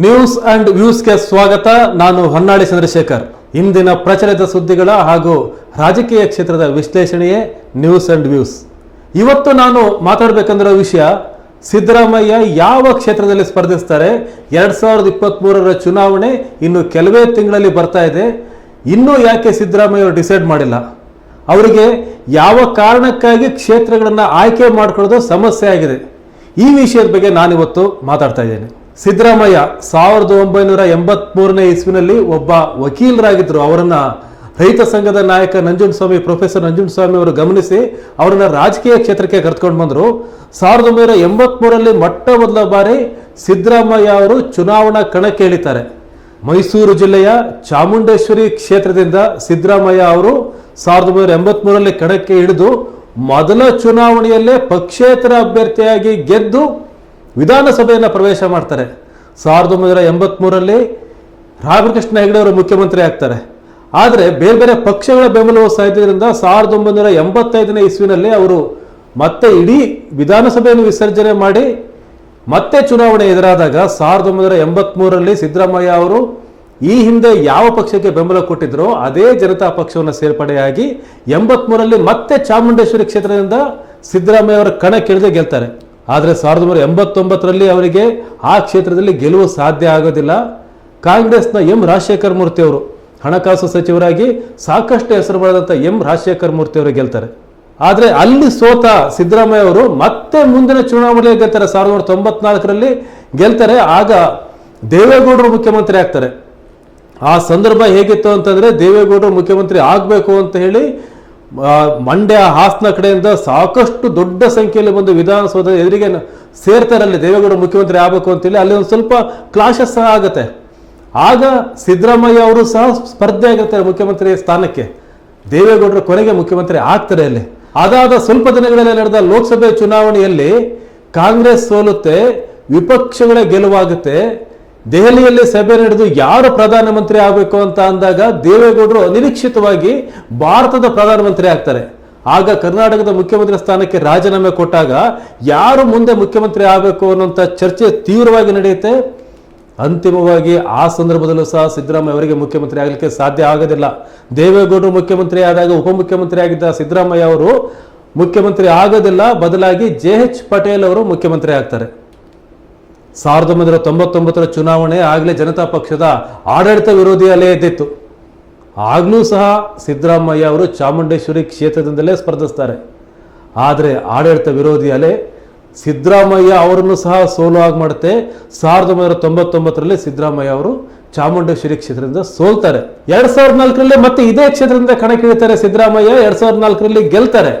News and ವ್ಯೂಸ್ಗೆ ಸ್ವಾಗತ. ನಾನು ಹೊನ್ನಾಳಿ ಚಂದ್ರಶೇಖರ್. ಇಂದಿನ ಪ್ರಚಲಿತ ಸುದ್ದಿಗಳ ಹಾಗೂ ರಾಜಕೀಯ ಕ್ಷೇತ್ರದ ವಿಶ್ಲೇಷಣೆಯೇ ನ್ಯೂಸ್ ಅಂಡ್ ವ್ಯೂಸ್. ಇವತ್ತು ನಾನು ಮಾತಾಡಬೇಕಂದಿರೋ ವಿಷಯ, ಸಿದ್ದರಾಮಯ್ಯ ಯಾವ ಕ್ಷೇತ್ರದಲ್ಲಿ ಸ್ಪರ್ಧಿಸ್ತಾರೆ? ಎರಡ್ ಸಾವಿರದ ಇಪ್ಪತ್ತ್ ಮೂರರ ಚುನಾವಣೆ ಇನ್ನು ಕೆಲವೇ ತಿಂಗಳಲ್ಲಿ ಬರ್ತಾ ಇದೆ. ಇನ್ನೂ ಯಾಕೆ ಸಿದ್ದರಾಮಯ್ಯ ಡಿಸೈಡ್ ಮಾಡಿಲ್ಲ? ಅವರಿಗೆ ಯಾವ ಕಾರಣಕ್ಕಾಗಿ ಕ್ಷೇತ್ರಗಳನ್ನು ಆಯ್ಕೆ ಮಾಡಿಕೊಳ್ಳೋದು ಸಮಸ್ಯೆ ಆಗಿದೆ? ಈ ವಿಷಯದ ಬಗ್ಗೆ ನಾನಿವತ್ತು ಮಾತಾಡ್ತಾ ಇದ್ದೇನೆ. ಸಿದ್ದರಾಮಯ್ಯ ಸಾವಿರದ ಒಂಬೈನೂರ ಎಂಬತ್ಮೂರನೇ ಇಸ್ವಿನಲ್ಲಿ ಒಬ್ಬ ವಕೀಲರಾಗಿದ್ದರು. ಅವರನ್ನು ರೈತ ಸಂಘದ ನಾಯಕ ನಂಜುಂಡಸ್ವಾಮಿ, ಪ್ರೊಫೆಸರ್ ನಂಜುಂಡಸ್ವಾಮಿ ಅವರು ಗಮನಿಸಿ ಅವರನ್ನು ರಾಜಕೀಯ ಕ್ಷೇತ್ರಕ್ಕೆ ಕರೆದುಕೊಂಡು ಬಂದರು. ಸಾವಿರದ ಒಂಬೈನೂರ ಎಂಬತ್ಮೂರರಲ್ಲಿ ಮೊಟ್ಟ ಮೊದಲ ಬಾರಿ ಸಿದ್ದರಾಮಯ್ಯ ಅವರು ಚುನಾವಣಾ ಕಣಕ್ಕೆ ಇಳಿತಾರೆ. ಮೈಸೂರು ಜಿಲ್ಲೆಯ ಚಾಮುಂಡೇಶ್ವರಿ ಕ್ಷೇತ್ರದಿಂದ ಸಿದ್ದರಾಮಯ್ಯ ಅವರು ಸಾವಿರದ ಒಂಬೈನೂರ ಎಂಬತ್ಮೂರರಲ್ಲಿ ಕಣಕ್ಕೆ ಇಳಿದು ಮೊದಲ ಚುನಾವಣೆಯಲ್ಲೇ ಪಕ್ಷೇತರ ಅಭ್ಯರ್ಥಿಯಾಗಿ ಗೆದ್ದು ವಿಧಾನಸಭೆಯನ್ನು ಪ್ರವೇಶ ಮಾಡ್ತಾರೆ. ಸಾವಿರದ ಒಂಬೈನೂರ ಎಂಬತ್ಮೂರರಲ್ಲಿ ರಾಮಕೃಷ್ಣ ಹೆಗಡೆ ಅವರು ಮುಖ್ಯಮಂತ್ರಿ ಆಗ್ತಾರೆ. ಆದರೆ ಬೇರೆ ಬೇರೆ ಪಕ್ಷಗಳ ಬೆಂಬಲವು ಸಾಹಿತ್ಯದಿಂದ ಸಾವಿರದ ಒಂಬೈನೂರ ಎಂಬತ್ತೈದನೇ ಇಸ್ವಿನಲ್ಲಿ ಅವರು ಮತ್ತೆ ಇಡೀ ವಿಧಾನಸಭೆಯನ್ನು ವಿಸರ್ಜನೆ ಮಾಡಿ ಮತ್ತೆ ಚುನಾವಣೆ ಎದುರಾದಾಗ ಸಾವಿರದ ಒಂಬೈನೂರ ಎಂಬತ್ತ್ಮೂರರಲ್ಲಿ ಸಿದ್ದರಾಮಯ್ಯ ಅವರು ಈ ಹಿಂದೆ ಯಾವ ಪಕ್ಷಕ್ಕೆ ಬೆಂಬಲ ಕೊಟ್ಟಿದ್ರೋ ಅದೇ ಜನತಾ ಪಕ್ಷವನ್ನು ಸೇರ್ಪಡೆಯಾಗಿ ಎಂಬತ್ಮೂರಲ್ಲಿ ಮತ್ತೆ ಚಾಮುಂಡೇಶ್ವರಿ ಕ್ಷೇತ್ರದಿಂದ ಸಿದ್ದರಾಮಯ್ಯ ಅವರ ಕಣಕ್ಕಿಳಿದೇ ಗೆಲ್ತಾರೆ. ಆದರೆ ಸಾವಿರದ ಒಂಬೈನೂರ ಎಂಬತ್ತೊಂಬತ್ತರಲ್ಲಿ ಅವರಿಗೆ ಆ ಕ್ಷೇತ್ರದಲ್ಲಿ ಗೆಲುವು ಸಾಧ್ಯ ಆಗೋದಿಲ್ಲ. ಕಾಂಗ್ರೆಸ್ನ ಎಂ ರಾಜಶೇಖರ್ ಮೂರ್ತಿ ಅವರು ಹಣಕಾಸು ಸಚಿವರಾಗಿ ಸಾಕಷ್ಟು ಹೆಸರು ಬಳದಂಥ ಎಂ ರಾಜಶೇಖರ್ ಮೂರ್ತಿ ಅವರು ಗೆಲ್ತಾರೆ. ಆದರೆ ಅಲ್ಲಿ ಸೋತ ಸಿದ್ದರಾಮಯ್ಯ ಅವರು ಮತ್ತೆ ಮುಂದಿನ ಚುನಾವಣೆಯಲ್ಲಿ ಗೆಲ್ತಾರೆ. ಸಾವಿರದ ಒಂಬೈನೂರ ತೊಂಬತ್ನಾಲ್ಕರಲ್ಲಿ ಗೆಲ್ತಾರೆ. ಆಗ ದೇವೇಗೌಡರು ಮುಖ್ಯಮಂತ್ರಿ ಆಗ್ತಾರೆ. ಆ ಸಂದರ್ಭ ಹೇಗಿತ್ತು ಅಂತಂದರೆ ದೇವೇಗೌಡರು ಮುಖ್ಯಮಂತ್ರಿ ಆಗಬೇಕು ಅಂತ ಹೇಳಿ ಮಂಡ್ಯ ಹಾಸನ ಕಡೆಯಿಂದ ಸಾಕಷ್ಟು ದೊಡ್ಡ ಸಂಖ್ಯೆಯಲ್ಲಿ ಬಂದು ವಿಧಾನಸೌಧ ಎದುರಿಗೆ ಸೇರ್ತಾರೆ ಅಲ್ಲಿ ದೇವೇಗೌಡ ಮುಖ್ಯಮಂತ್ರಿ ಆಗಬೇಕು ಅಂತೇಳಿ ಅಲ್ಲಿ ಒಂದು ಸ್ವಲ್ಪ ಕ್ಲಾಶಸ್ ಸಹ ಆಗುತ್ತೆ. ಆಗ ಸಿದ್ದರಾಮಯ್ಯ ಅವರು ಸಹ ಸ್ಪರ್ಧೆ ಆಗಿರ್ತಾರೆ ಮುಖ್ಯಮಂತ್ರಿ ಸ್ಥಾನಕ್ಕೆ. ದೇವೇಗೌಡರು ಕೊನೆಗೆ ಮುಖ್ಯಮಂತ್ರಿ ಆಗ್ತಾರೆ ಅಲ್ಲಿ. ಅದಾದ ಸ್ವಲ್ಪ ದಿನಗಳಲ್ಲಿ ನಡೆದ ಲೋಕಸಭೆ ಚುನಾವಣೆಯಲ್ಲಿ ಕಾಂಗ್ರೆಸ್ ಸೋಲುತ್ತೆ, ವಿಪಕ್ಷಗಳ ಗೆಲುವಾಗುತ್ತೆ ದೆಹಲಿಯಲ್ಲಿ ಸಭೆ ನಡೆದು ಯಾರು ಪ್ರಧಾನಮಂತ್ರಿ ಆಗಬೇಕು ಅಂತ ಅಂದಾಗ ದೇವೇಗೌಡರು ಅನಿರೀಕ್ಷಿತವಾಗಿ ಭಾರತದ ಪ್ರಧಾನಮಂತ್ರಿ ಆಗ್ತಾರೆ. ಆಗ ಕರ್ನಾಟಕದ ಮುಖ್ಯಮಂತ್ರಿ ಸ್ಥಾನಕ್ಕೆ ರಾಜೀನಾಮೆ ಕೊಟ್ಟಾಗ ಯಾರು ಮುಂದೆ ಮುಖ್ಯಮಂತ್ರಿ ಆಗಬೇಕು ಅನ್ನುವಂಥ ಚರ್ಚೆ ತೀವ್ರವಾಗಿ ನಡೆಯುತ್ತೆ. ಅಂತಿಮವಾಗಿ ಆ ಸಂದರ್ಭದಲ್ಲೂ ಸಹ ಸಿದ್ದರಾಮಯ್ಯ ಅವರಿಗೆ ಮುಖ್ಯಮಂತ್ರಿ ಆಗಲಿಕ್ಕೆ ಸಾಧ್ಯ ಆಗೋದಿಲ್ಲ. ದೇವೇಗೌಡರು ಮುಖ್ಯಮಂತ್ರಿ ಆದಾಗ ಉಪಮುಖ್ಯಮಂತ್ರಿ ಆಗಿದ್ದ ಸಿದ್ದರಾಮಯ್ಯ ಅವರು ಮುಖ್ಯಮಂತ್ರಿ ಆಗೋದಿಲ್ಲ. ಬದಲಾಗಿ ಜೆ ಎಚ್ ಪಟೇಲ್ ಅವರು ಮುಖ್ಯಮಂತ್ರಿ ಆಗ್ತಾರೆ. ಸಾವಿರದ ಒಂಬೈನೂರ ತೊಂಬತ್ತೊಂಬತ್ತರ ಚುನಾವಣೆ ಆಗಲೇ ಜನತಾ ಪಕ್ಷದ ಆಡಳಿತ ವಿರೋಧಿ ಅಲೆ ಎದ್ದಿತ್ತು. ಆಗಲೂ ಸಹ ಸಿದ್ದರಾಮಯ್ಯ ಅವರು ಚಾಮುಂಡೇಶ್ವರಿ ಕ್ಷೇತ್ರದಿಂದಲೇ ಸ್ಪರ್ಧಿಸ್ತಾರೆ. ಆದರೆ ಆಡಳಿತ ವಿರೋಧಿ ಅಲೆ ಸಿದ್ದರಾಮಯ್ಯ ಅವರನ್ನು ಸಹ ಸೋಲು ಆಗಿ ಮಾಡುತ್ತೆ. ಸಾವಿರದ ಒಂಬೈನೂರ ತೊಂಬತ್ತೊಂಬತ್ತರಲ್ಲಿ ಸಿದ್ದರಾಮಯ್ಯ ಅವರು ಚಾಮುಂಡೇಶ್ವರಿ ಕ್ಷೇತ್ರದಿಂದ ಸೋಲ್ತಾರೆ. ಎರಡ್ ಸಾವಿರದ ನಾಲ್ಕರಲ್ಲಿ ಮತ್ತೆ ಇದೇ ಕ್ಷೇತ್ರದಿಂದ ಕಣಕ್ಕಿಳಿತಾರೆ ಸಿದ್ದರಾಮಯ್ಯ, ಎರಡ್ ಸಾವಿರದ ನಾಲ್ಕರಲ್ಲಿ ಗೆಲ್ತಾರೆ.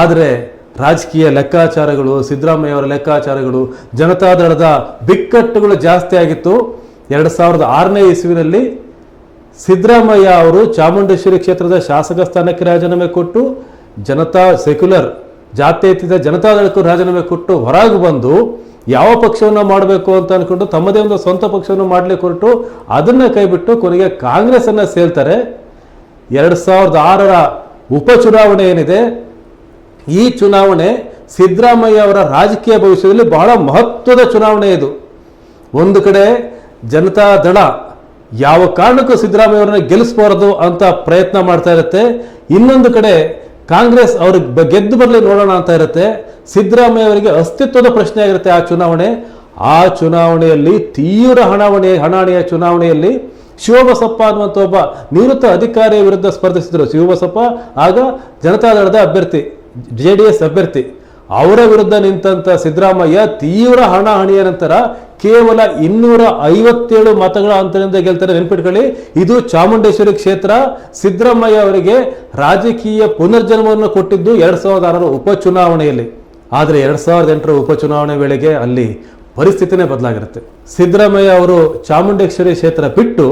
ಆದರೆ ರಾಜಕೀಯ ಲೆಕ್ಕಾಚಾರಗಳು ಸಿದ್ದರಾಮಯ್ಯ ಅವರ ಲೆಕ್ಕಾಚಾರಗಳು, ಜನತಾದಳದ ಬಿಕ್ಕಟ್ಟುಗಳು ಜಾಸ್ತಿ ಆಗಿತ್ತು. ಎರಡು ಸಾವಿರದ ಆರನೇ ಇಸುವಿನಲ್ಲಿ ಸಿದ್ದರಾಮಯ್ಯ ಅವರು ಚಾಮುಂಡೇಶ್ವರಿ ಕ್ಷೇತ್ರದ ಶಾಸಕ ಸ್ಥಾನಕ್ಕೆ ರಾಜೀನಾಮೆ ಕೊಟ್ಟು ಜನತಾ ಸೆಕ್ಯುಲರ್ ಜಾತ್ಯತೀತ ಜನತಾದಳಕ್ಕೂ ರಾಜೀನಾಮೆ ಕೊಟ್ಟು ಹೊರಗೆ ಬಂದು ಯಾವ ಪಕ್ಷವನ್ನು ಮಾಡಬೇಕು ಅಂತ ಅಂದ್ಕೊಂಡು ತಮ್ಮದೇ ಒಂದು ಸ್ವಂತ ಪಕ್ಷವನ್ನು ಮಾಡಲಿಕ್ಕೆ ಹೊರಟು ಅದನ್ನು ಕೈಬಿಟ್ಟು ಕೊನೆಗೆ ಕಾಂಗ್ರೆಸ್ ಅನ್ನ ಸೇಲ್ತಾರೆ ಎರಡು ಸಾವಿರದ ಆರರ ಉಪಚುನಾವಣೆ ಏನಿದೆ ಈ ಚುನಾವಣೆ ಸಿದ್ದರಾಮಯ್ಯ ಅವರ ರಾಜಕೀಯ ಭವಿಷ್ಯದಲ್ಲಿ ಬಹಳ ಮಹತ್ವದ ಚುನಾವಣೆ ಇದು. ಒಂದು ಕಡೆ ಜನತಾ ದಳ ಯಾವ ಕಾರಣಕ್ಕೂ ಸಿದ್ದರಾಮಯ್ಯ ಅವರನ್ನ ಗೆಲ್ಲಿಸಬಾರದು ಅಂತ ಪ್ರಯತ್ನ ಮಾಡ್ತಾ ಇರುತ್ತೆ. ಇನ್ನೊಂದು ಕಡೆ ಕಾಂಗ್ರೆಸ್ ಅವ್ರಿಗೆ ಗೆದ್ದು ಬರಲಿ ನೋಡೋಣ ಅಂತ ಇರುತ್ತೆ. ಸಿದ್ದರಾಮಯ್ಯ ಅವರಿಗೆ ಅಸ್ತಿತ್ವದ ಪ್ರಶ್ನೆ ಆಗಿರುತ್ತೆ ಆ ಚುನಾವಣೆ. ಆ ಚುನಾವಣೆಯಲ್ಲಿ ತೀವ್ರ ಹಣಾವಣೆ ಹಣಾಣಿಯ ಚುನಾವಣೆಯಲ್ಲಿ ಶಿವಬಸಪ್ಪ ಅನ್ನುವಂಥ ಒಬ್ಬ ನಿವೃತ್ತ ಅಧಿಕಾರಿಯ ವಿರುದ್ಧ ಸ್ಪರ್ಧಿಸಿದ್ರು ಶಿವಬಸಪ್ಪ, ಆಗ ಜನತಾದಳದ ಅಭ್ಯರ್ಥಿ. ಜೆ ಡಿ ಎಸ್ ಅಭ್ಯರ್ಥಿ ಅವರ ವಿರುದ್ಧ ನಿಂತಂತ ಸಿದ್ದರಾಮಯ್ಯ ತೀವ್ರ ಹಣಾಹಣಿಯ ನಂತರ ಕೇವಲ ಇನ್ನೂರ ಐವತ್ತೇಳು ಮತಗಳ ಅಂತರದಿಂದ ಗೆಲ್ತಾರೆ. ನೆನ್ಪಿಟ್ಕೊಳ್ಳಿ, ಇದು ಚಾಮುಂಡೇಶ್ವರಿ ಕ್ಷೇತ್ರ. ಸಿದ್ದರಾಮಯ್ಯ ಅವರಿಗೆ ರಾಜಕೀಯ ಪುನರ್ಜನ್ಮವನ್ನು ಕೊಟ್ಟಿದ್ದು ಎರಡ್ ಸಾವಿರದ ಆರರ ಉಪಚುನಾವಣೆಯಲ್ಲಿ. ಆದರೆ ಎರಡ್ ಸಾವಿರದ ಎಂಟರ ಉಪಚುನಾವಣೆ ವೇಳೆಗೆ ಅಲ್ಲಿ ಪರಿಸ್ಥಿತಿನೇ ಬದಲಾಗಿರುತ್ತೆ. ಸಿದ್ದರಾಮಯ್ಯ ಅವರು ಚಾಮುಂಡೇಶ್ವರಿ ಕ್ಷೇತ್ರ ಬಿಟ್ಟು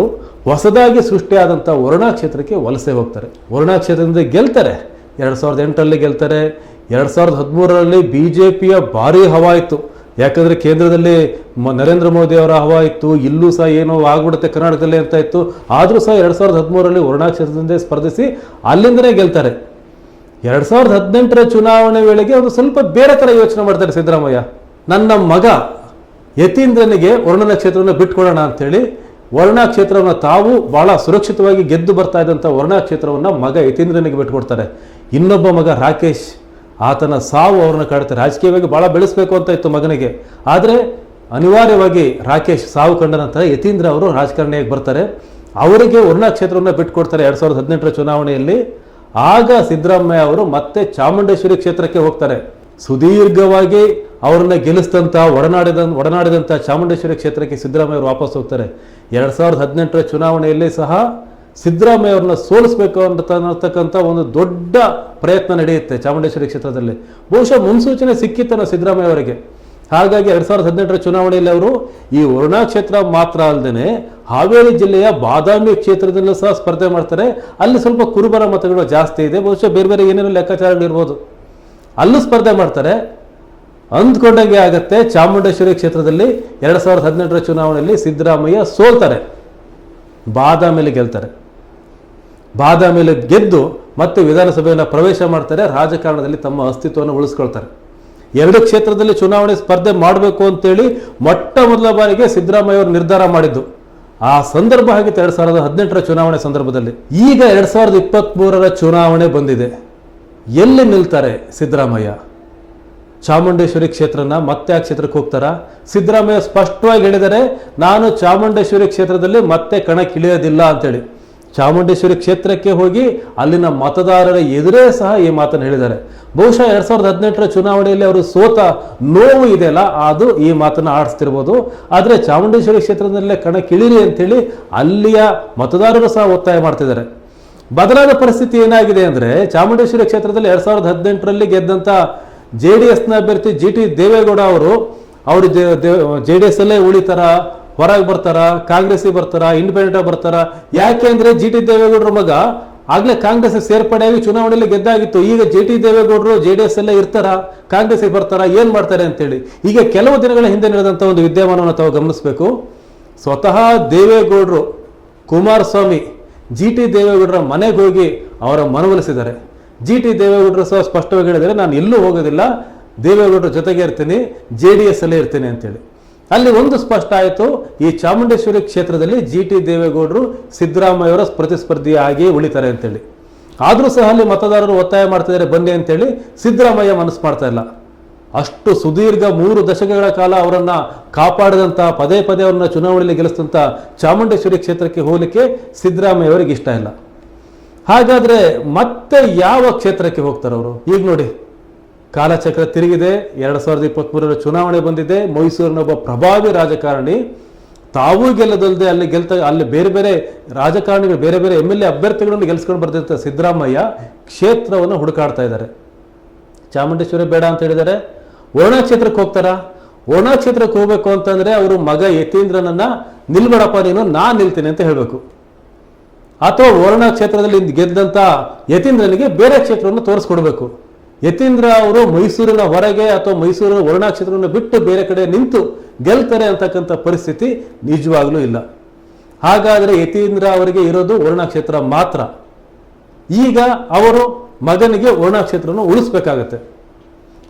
ಹೊಸದಾಗಿ ಸೃಷ್ಟಿಯಾದಂಥ ವರುಣಾ ಕ್ಷೇತ್ರಕ್ಕೆ ವಲಸೆ ಹೋಗ್ತಾರೆ. ವರುಣಾ ಕ್ಷೇತ್ರದಿಂದ ಗೆಲ್ತಾರೆ. ಎರಡು ಸಾವಿರದ ಎಂಟರಲ್ಲಿ ಗೆಲ್ತಾರೆ. ಎರಡು ಸಾವಿರದ ಹದಿಮೂರರಲ್ಲಿ ಬಿ ಜೆ ಪಿಯ ಭಾರಿ ಹವಾ ಇತ್ತು. ಯಾಕಂದರೆ ಕೇಂದ್ರದಲ್ಲಿ ಮ- ನರೇಂದ್ರ ಮೋದಿ ಅವರ ಹವಾ ಇತ್ತು. ಇಲ್ಲೂ ಸಹ ಏನೋ ಆಗ್ಬಿಡುತ್ತೆ ಕರ್ನಾಟಕದಲ್ಲಿ ಅಂತ ಇತ್ತು. ಆದರೂ ಸಹ ಎರಡು ಸಾವಿರದ ಹದಿಮೂರರಲ್ಲಿ ವರುಣಾ ಕ್ಷೇತ್ರದಿಂದ ಸ್ಪರ್ಧಿಸಿ ಅಲ್ಲಿಂದನೇ ಗೆಲ್ತಾರೆ. ಎರಡು ಸಾವಿರದ ಹದಿನೆಂಟರ ಚುನಾವಣೆ ವೇಳೆಗೆ ಅವರು ಸ್ವಲ್ಪ ಬೇರೆ ಥರ ಯೋಚನೆ ಮಾಡ್ತಾರೆ ಸಿದ್ದರಾಮಯ್ಯ. ನನ್ನ ಮಗ ಯತೀಂದ್ರನಿಗೆ ವರ್ಣನ ಕ್ಷೇತ್ರವನ್ನು ಬಿಟ್ಕೊಡೋಣ ಅಂಥೇಳಿ ವರ್ಣ ಕ್ಷೇತ್ರವನ್ನು ತಾವು ಬಹಳ ಸುರಕ್ಷಿತವಾಗಿ ಗೆದ್ದು ಬರ್ತಾ ಇದ್ದಂಥ ವರ್ಣ ಕ್ಷೇತ್ರವನ್ನು ಮಗ ಯತೀಂದ್ರನಿಗೆ ಬಿಟ್ಕೊಡ್ತಾರೆ. ಇನ್ನೊಬ್ಬ ಮಗ ರಾಕೇಶ್, ಆತನ ಸಾವು ಅವ್ರನ್ನ ಕಾಡುತ್ತೆ. ರಾಜಕೀಯವಾಗಿ ಭಾಳ ಬೆಳೆಸಬೇಕು ಅಂತ ಇತ್ತು ಮಗನಿಗೆ. ಆದರೆ ಅನಿವಾರ್ಯವಾಗಿ ರಾಕೇಶ್ ಸಾವು ಕಂಡ ನಂತರ ಯತೀಂದ್ರ ಅವರು ರಾಜಕಾರಣಿಯಾಗಿ ಬರ್ತಾರೆ. ಅವರಿಗೆ ವರ್ಣ ಕ್ಷೇತ್ರವನ್ನು ಬಿಟ್ಕೊಡ್ತಾರೆ ಎರಡು ಸಾವಿರದ ಹದಿನೆಂಟರ ಚುನಾವಣೆಯಲ್ಲಿ. ಆಗ ಸಿದ್ದರಾಮಯ್ಯ ಅವರು ಮತ್ತೆ ಚಾಮುಂಡೇಶ್ವರಿ ಕ್ಷೇತ್ರಕ್ಕೆ ಹೋಗ್ತಾರೆ. ಸುದೀರ್ಘವಾಗಿ ಅವರನ್ನ ಗೆಲ್ಲಿಸಿದಂಥ ಒಡನಾಡಿದ ಒಡನಾಡಿದಂಥ ಚಾಮುಂಡೇಶ್ವರಿ ಕ್ಷೇತ್ರಕ್ಕೆ ಸಿದ್ದರಾಮಯ್ಯ ಅವರು ವಾಪಸ್ ಹೋಗ್ತಾರೆ. ಎರಡು ಸಾವಿರದ ಹದಿನೆಂಟರ ಚುನಾವಣೆಯಲ್ಲಿ ಸಹ ಸಿದ್ದರಾಮಯ್ಯ ಅವ್ರನ್ನ ಸೋಲಿಸಬೇಕು ಅನ್ನತಕ್ಕಂಥ ಒಂದು ದೊಡ್ಡ ಪ್ರಯತ್ನ ನಡೆಯುತ್ತೆ ಚಾಮುಂಡೇಶ್ವರಿ ಕ್ಷೇತ್ರದಲ್ಲಿ. ಬಹುಶಃ ಮುನ್ಸೂಚನೆ ಸಿಕ್ಕಿತ್ತನ ಸಿದ್ದರಾಮಯ್ಯ ಅವರಿಗೆ. ಹಾಗಾಗಿ ಎರಡು ಸಾವಿರದ ಹದಿನೆಂಟರ ಚುನಾವಣೆಯಲ್ಲಿ ಅವರು ಈ ವರುಣಾ ಕ್ಷೇತ್ರ ಮಾತ್ರ ಅಲ್ಲದೆ ಹಾವೇರಿ ಜಿಲ್ಲೆಯ ಬಾದಾಮಿ ಕ್ಷೇತ್ರದಲ್ಲೂ ಸಹ ಸ್ಪರ್ಧೆ ಮಾಡ್ತಾರೆ. ಅಲ್ಲಿ ಸ್ವಲ್ಪ ಕುರುಬರ ಮತಗಳು ಜಾಸ್ತಿ ಇದೆ. ಬಹುಶಃ ಬೇರೆ ಬೇರೆ ಏನೇನೋ ಲೆಕ್ಕಾಚಾರಗಳಿರ್ಬೋದು ಅಲ್ಲೂ ಸ್ಪರ್ಧೆ ಮಾಡ್ತಾರೆ. ಅಂದ್ಕೊಂಡಂಗೆ ಆಗತ್ತೆ ಚಾಮುಂಡೇಶ್ವರಿ ಕ್ಷೇತ್ರದಲ್ಲಿ ಎರಡು ಸಾವಿರದ ಹದಿನೆಂಟರ ಚುನಾವಣೆಯಲ್ಲಿ ಸಿದ್ದರಾಮಯ್ಯ ಸೋಲ್ತಾರೆ. ಬಾದಾಮಿಯಲ್ಲಿ ಗೆಲ್ತಾರೆ. ಬಾದಾಮಿಯಲ್ಲಿ ಗೆದ್ದು ಮತ್ತೆ ವಿಧಾನಸಭೆಯನ್ನು ಪ್ರವೇಶ ಮಾಡ್ತಾರೆ, ರಾಜಕಾರಣದಲ್ಲಿ ತಮ್ಮ ಅಸ್ತಿತ್ವವನ್ನು ಉಳಿಸ್ಕೊಳ್ತಾರೆ. ಎರಡು ಕ್ಷೇತ್ರದಲ್ಲಿ ಚುನಾವಣೆ ಸ್ಪರ್ಧೆ ಮಾಡಬೇಕು ಅಂತೇಳಿ ಮೊಟ್ಟ ಮೊದಲ ಬಾರಿಗೆ ಸಿದ್ದರಾಮಯ್ಯ ಅವರು ನಿರ್ಧಾರ ಮಾಡಿದ್ದು. ಆ ಸಂದರ್ಭ ಆಗಿತ್ತು ಎರಡು ಸಾವಿರದ ಹದಿನೆಂಟರ ಚುನಾವಣೆ ಸಂದರ್ಭದಲ್ಲಿ. ಈಗ ಎರಡು ಸಾವಿರದ ಇಪ್ಪತ್ತ್ಮೂರರ ಚುನಾವಣೆ ಬಂದಿದೆ. ಎಲ್ಲಿ ನಿಲ್ತಾರೆ ಸಿದ್ದರಾಮಯ್ಯ? ಚಾಮುಂಡೇಶ್ವರಿ ಕ್ಷೇತ್ರನ ಮತ್ತೆ ಆ ಕ್ಷೇತ್ರಕ್ಕೆ ಹೋಗ್ತಾರಾ? ಸಿದ್ದರಾಮಯ್ಯ ಸ್ಪಷ್ಟವಾಗಿ ಹೇಳಿದರೆ, ನಾನು ಚಾಮುಂಡೇಶ್ವರಿ ಕ್ಷೇತ್ರದಲ್ಲಿ ಮತ್ತೆ ಕಣಕ್ಕಿಳಿಯೋದಿಲ್ಲ ಅಂತೇಳಿ. ಚಾಮುಂಡೇಶ್ವರಿ ಕ್ಷೇತ್ರಕ್ಕೆ ಹೋಗಿ ಅಲ್ಲಿನ ಮತದಾರರ ಎದುರೇ ಸಹ ಈ ಮಾತನ್ನು ಹೇಳಿದ್ದಾರೆ. ಬಹುಶಃ ಎರಡ್ ಸಾವಿರದ ಹದಿನೆಂಟರ ಚುನಾವಣೆಯಲ್ಲಿ ಅವರು ಸೋತ ನೋವು ಇದೆಯಲ್ಲ ಅದು ಈ ಮಾತನ್ನು ಆಡಿಸ್ತಿರ್ಬೋದು. ಆದರೆ ಚಾಮುಂಡೇಶ್ವರಿ ಕ್ಷೇತ್ರದಲ್ಲೇ ಕಣಕ್ಕಿಳಿರಿ ಅಂತೇಳಿ ಅಲ್ಲಿಯ ಮತದಾರರು ಸಹ ಒತ್ತಾಯ ಮಾಡ್ತಿದ್ದಾರೆ. ಬದಲಾದ ಪರಿಸ್ಥಿತಿ ಏನಾಗಿದೆ ಅಂದ್ರೆ ಚಾಮುಂಡೇಶ್ವರಿ ಕ್ಷೇತ್ರದಲ್ಲಿ ಎರಡ್ ಸಾವಿರದ ಹದಿನೆಂಟರಲ್ಲಿ ಗೆದ್ದಂತ ಜೆ ಡಿ ಎಸ್ನ ಅಭ್ಯರ್ಥಿ ಜಿ ಟಿ ದೇವೇಗೌಡ ಅವರು ಅವರು ಜೆ ಡಿ ಎಸ್ ಅಲ್ಲೇ ಉಳಿತಾರ ಹೊರಗೆ ಬರ್ತಾರ, ಕಾಂಗ್ರೆಸ್ಸಿಗೆ ಬರ್ತಾರ ಇಂಡಿಪೆಂಡೆಂಟ್ ಬರ್ತಾರ. ಯಾಕೆ ಅಂದ್ರೆ ಜಿ ಟಿ ದೇವೇಗೌಡರ ಮಗ ಆಗ್ಲೇ ಕಾಂಗ್ರೆಸ್ ಸೇರ್ಪಡೆಯಾಗಿ ಚುನಾವಣೆಯಲ್ಲಿ ಗೆದ್ದಾಗಿತ್ತು. ಈಗ ಜೆ ಟಿ ದೇವೇಗೌಡರು ಜೆ ಡಿ ಎಸ್ ಅಲ್ಲೇ ಇರ್ತಾರ ಕಾಂಗ್ರೆಸ್ಗೆ ಬರ್ತಾರ, ಏನ್ ಮಾಡ್ತಾರೆ ಅಂತೇಳಿ. ಈಗ ಕೆಲವು ದಿನಗಳ ಹಿಂದೆ ನಡೆದಂತ ಒಂದು ವಿದ್ಯಮಾನವನ್ನು ತಾವು ಗಮನಿಸಬೇಕು. ಸ್ವತಃ ದೇವೇಗೌಡರು ಕುಮಾರಸ್ವಾಮಿ, ಜಿ ಟಿ ದೇವೇಗೌಡರ ಮನೆಗೆ ಹೋಗಿ ಅವರ ಮನವೊಲಿಸಿದ್ದಾರೆ. ಜಿ ಟಿ ದೇವೇಗೌಡರು ಸಹ ಸ್ಪಷ್ಟವಾಗಿ ಹೇಳಿದರೆ ನಾನು ಎಲ್ಲೂ ಹೋಗೋದಿಲ್ಲ, ದೇವೇಗೌಡರ ಜೊತೆಗೆ ಇರ್ತೀನಿ, ಜೆ ಡಿ ಎಸ್ ಅಲ್ಲೇ ಇರ್ತೀನಿ ಅಂತೇಳಿ. ಅಲ್ಲಿ ಒಂದು ಸ್ಪಷ್ಟ ಆಯಿತು, ಈ ಚಾಮುಂಡೇಶ್ವರಿ ಕ್ಷೇತ್ರದಲ್ಲಿ ಜಿ ಟಿ ದೇವೇಗೌಡರು ಸಿದ್ದರಾಮಯ್ಯವರ ಪ್ರತಿಸ್ಪರ್ಧಿಯಾಗಿ ಉಳಿತಾರೆ ಅಂತೇಳಿ. ಆದರೂ ಸಹ ಅಲ್ಲಿ ಮತದಾರರು ಒತ್ತಾಯ ಮಾಡ್ತಿದ್ದಾರೆ ಬನ್ನಿ ಅಂತೇಳಿ ಸಿದ್ದರಾಮಯ್ಯ ಮನಸ್ಸು ಮಾಡ್ತಾ ಇಲ್ಲ. ಅಷ್ಟು ಸುದೀರ್ಘ ಮೂರು ದಶಕಗಳ ಕಾಲ ಅವರನ್ನು ಕಾಪಾಡಿದಂಥ ಪದೇ ಪದೇ ಅವರನ್ನ ಚುನಾವಣೆಯಲ್ಲಿ ಗೆಲ್ಲಿಸಿದಂಥ ಚಾಮುಂಡೇಶ್ವರಿ ಕ್ಷೇತ್ರಕ್ಕೆ ಹೋಗಲಿಕ್ಕೆ ಸಿದ್ದರಾಮಯ್ಯ ಅವರಿಗೆ ಇಷ್ಟ ಇಲ್ಲ. ಹಾಗಾದರೆ ಮತ್ತೆ ಯಾವ ಕ್ಷೇತ್ರಕ್ಕೆ ಹೋಗ್ತಾರೆ ಅವರು? ಈಗ ನೋಡಿ. ಕಾಲಚಕ್ರ ತಿರುಗಿದೆ. ಎರಡು ಸಾವಿರದ ಇಪ್ಪತ್ತ್ಮೂರರ ಚುನಾವಣೆ ಬಂದಿದೆ. ಮೈಸೂರಿನ ಒಬ್ಬ ಪ್ರಭಾವಿ ರಾಜಕಾರಣಿ ತಾವೂ ಗೆಲ್ಲದಲ್ಲದೆ ಅಲ್ಲಿ ಗೆಲ್ತ, ಅಲ್ಲಿ ಬೇರೆ ಬೇರೆ ರಾಜಕಾರಣಿಗಳು, ಬೇರೆ ಬೇರೆ ಎಂ ಎಲ್ ಎ ಅಭ್ಯರ್ಥಿಗಳನ್ನು ಗೆಲ್ಸ್ಕೊಂಡು ಬರ್ತಿದ್ದ ಸಿದ್ದರಾಮಯ್ಯ ಕ್ಷೇತ್ರವನ್ನು ಹುಡುಕಾಡ್ತಾ ಇದ್ದಾರೆ. ಚಾಮುಂಡೇಶ್ವರಿ ಬೇಡ ಅಂತ ಹೇಳಿದ್ದಾರೆ. ವರ್ಣ ಕ್ಷೇತ್ರಕ್ಕೆ ಹೋಗ್ತಾರಾ? ವರ್ಣ ಕ್ಷೇತ್ರಕ್ಕೆ ಹೋಗ್ಬೇಕು ಅಂತಂದ್ರೆ ಅವರು ಮಗ ಯತೀಂದ್ರನನ್ನ ನಿಲ್ಬೇಡಪ್ಪ, ನೀನು ನಾನು ನಿಲ್ತೀನಿ ಅಂತ ಹೇಳಬೇಕು. ಅಥವಾ ವರ್ಣ ಕ್ಷೇತ್ರದಲ್ಲಿ ಗೆದ್ದಂತ ಯತೀಂದ್ರನಿಗೆ ಬೇರೆ ಕ್ಷೇತ್ರವನ್ನು ತೋರಿಸ್ಕೊಡ್ಬೇಕು. ಯತೀಂದ್ರ ಅವರು ಮೈಸೂರಿನ ಹೊರಗೆ ಅಥವಾ ಮೈಸೂರಿನ ವರ್ಣಾಕ್ಷೇತ್ರವನ್ನು ಬಿಟ್ಟು ಬೇರೆ ಕಡೆ ನಿಂತು ಗೆಲ್ತಾರೆ ಅಂತಕ್ಕಂಥ ಪರಿಸ್ಥಿತಿ ನಿಜವಾಗ್ಲೂ ಇಲ್ಲ. ಹಾಗಾದರೆ ಯತೀಂದ್ರ ಅವರಿಗೆ ಇರೋದು ವರ್ಣಾಕ್ಷೇತ್ರ ಮಾತ್ರ. ಈಗ ಅವರು ಮಗನಿಗೆ ವರ್ಣಾಕ್ಷೇತ್ರವನ್ನು ಉಳಿಸ್ಬೇಕಾಗತ್ತೆ.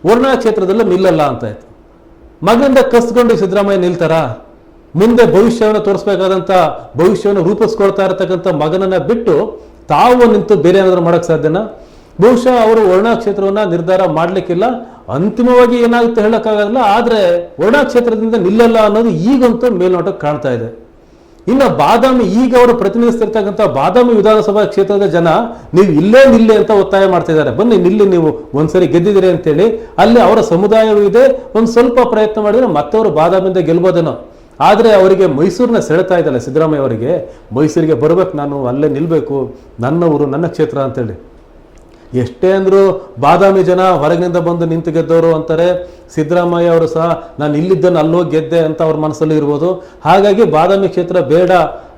ವರ್ಣಾಕ್ಷೇತ್ರದಲ್ಲೂ ನಿಲ್ಲಲ್ಲ ಅಂತ ಆಯ್ತು. ಮಗನಿಂದ ಕಸ್ಕೊಂಡು ಸಿದ್ದರಾಮಯ್ಯ ನಿಲ್ತಾರ? ಮುಂದೆ ಭವಿಷ್ಯವನ್ನು ತೋರಿಸ್ಬೇಕಾದಂಥ ಭವಿಷ್ಯವನ್ನು ರೂಪಿಸ್ಕೊಳ್ತಾ ಇರತಕ್ಕಂಥ ಮಗನನ್ನು ಬಿಟ್ಟು ತಾವು ನಿಂತು ಬೇರೆ ಏನಾದರೂ ಮಾಡೋಕ್ಕೆ ಸಾಧ್ಯನಾ? ಬಹುಶಃ ಅವರು ವರ್ಣ ಕ್ಷೇತ್ರವನ್ನ ನಿರ್ಧಾರ ಮಾಡ್ಲಿಕ್ಕಿಲ್ಲ. ಅಂತಿಮವಾಗಿ ಏನಾಗುತ್ತೆ ಹೇಳೋಕ್ಕಾಗಲ್ಲ, ಆದರೆ ವರ್ಣ ಕ್ಷೇತ್ರದಿಂದ ನಿಲ್ಲಲ್ಲ ಅನ್ನೋದು ಈಗಂತೂ ಮೇಲ್ನೋಟಕ್ಕೆ ಕಾಣ್ತಾ ಇದೆ. ಇನ್ನು ಬಾದಾಮಿ, ಈಗ ಅವರು ಪ್ರತಿನಿಧಿಸ್ತಿರ್ತಕ್ಕಂಥ ಬಾದಾಮಿ ವಿಧಾನಸಭಾ ಕ್ಷೇತ್ರದ ಜನ ನೀವು ಇಲ್ಲೇ ನಿಲ್ಲಿ ಅಂತ ಒತ್ತಾಯ ಮಾಡ್ತಿದ್ದಾರೆ ಬನ್ನಿ, ನಿಲ್ಲಿ ನೀವು ಒಂದ್ಸರಿ ಗೆದ್ದಿದ್ದೀರಿ ಅಂತೇಳಿ. ಅಲ್ಲಿ ಅವರ ಸಮುದಾಯವೂ ಇದೆ. ಒಂದು ಸ್ವಲ್ಪ ಪ್ರಯತ್ನ ಮಾಡಿದರೆ ಮತ್ತೆ ಅವರು ಬಾದಾಮಿಯಿಂದ ಗೆಲ್ಬೋದೇನೋ. ಆದರೆ ಅವರಿಗೆ ಮೈಸೂರನ್ನ ಸೆಳೆತಾ ಇದ್ದಲ್ಲ ಸಿದ್ದರಾಮಯ್ಯ ಅವರಿಗೆ. ಮೈಸೂರಿಗೆ ಬರಬೇಕು, ನಾನು ಅಲ್ಲೇ ನಿಲ್ಲಬೇಕು ನನ್ನ ಊರು, ನನ್ನ ಕ್ಷೇತ್ರ ಅಂತೇಳಿ. ಎಷ್ಟೇ ಅಂದರೂ ಬಾದಾಮಿ ಜನ ಹೊರಗಿನಿಂದ ಬಂದು ನಿಂತು ಗೆದ್ದವರು ಅಂತಾರೆ. ಸಿದ್ದರಾಮಯ್ಯ ಅವರು ಸಹ, ನಾನು ಇಲ್ಲಿದ್ದನ್ನು ಅಲ್ಲೋಗಿ ಗೆದ್ದೆ ಅಂತ ಅವ್ರ ಮನಸ್ಸಲ್ಲಿ ಇರ್ಬೋದು. ಹಾಗಾಗಿ ಬಾದಾಮಿ ಕ್ಷೇತ್ರ ಬೇಡ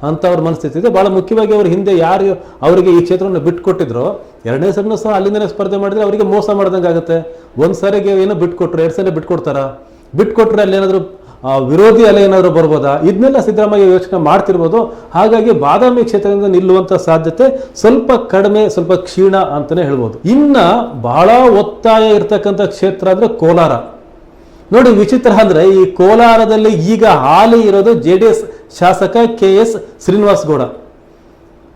ಅಂತ ಅವ್ರ ಮನಸ್ಥಿತಿ ಇದೆ. ಭಾಳ ಮುಖ್ಯವಾಗಿ ಅವ್ರ ಹಿಂದೆ ಯಾರು ಅವರಿಗೆ ಈ ಕ್ಷೇತ್ರವನ್ನು ಬಿಟ್ಕೊಟ್ಟಿದ್ರು. ಎರಡನೇ ಸರಿನೂ ಸಹ ಅಲ್ಲಿಂದನೇ ಸ್ಪರ್ಧೆ ಮಾಡಿದರೆ ಅವರಿಗೆ ಮೋಸ ಮಾಡ್ದಂಗೆ ಆಗುತ್ತೆ ಒಂದು ಸಾರಿಗೆ ಏನೋ ಬಿಟ್ಕೊಟ್ರು, ಎರಡು ಸಲ ಬಿಟ್ಕೊಡ್ತಾರ? ಬಿಟ್ಕೊಟ್ರೆ ಅಲ್ಲೇನಾದರೂ ವಿರೋಧಿ ಅಲೆ ಏನಾದರೂ ಬರ್ಬೋದಾ? ಇದನ್ನೆಲ್ಲ ಸಿದ್ದರಾಮಯ್ಯ ಯೋಚನೆ ಮಾಡ್ತಿರ್ಬೋದು. ಹಾಗಾಗಿ ಬಾದಾಮಿ ಕ್ಷೇತ್ರದಿಂದ ನಿಲ್ಲುವಂಥ ಸಾಧ್ಯತೆ ಸ್ವಲ್ಪ ಕಡಿಮೆ, ಸ್ವಲ್ಪ ಕ್ಷೀಣ ಅಂತಲೇ ಹೇಳ್ಬೋದು. ಇನ್ನು ಬಹಳ ಒತ್ತಾಯ ಇರ್ತಕ್ಕಂಥ ಕ್ಷೇತ್ರ ಅಂದರೆ ಕೋಲಾರ. ನೋಡಿ ವಿಚಿತ್ರ ಅಂದರೆ ಈ ಕೋಲಾರದಲ್ಲಿ ಈಗ ಹಾಲಿ ಇರೋದು ಜೆ ಡಿ ಎಸ್ ಶಾಸಕ K S Srinivas Gowda.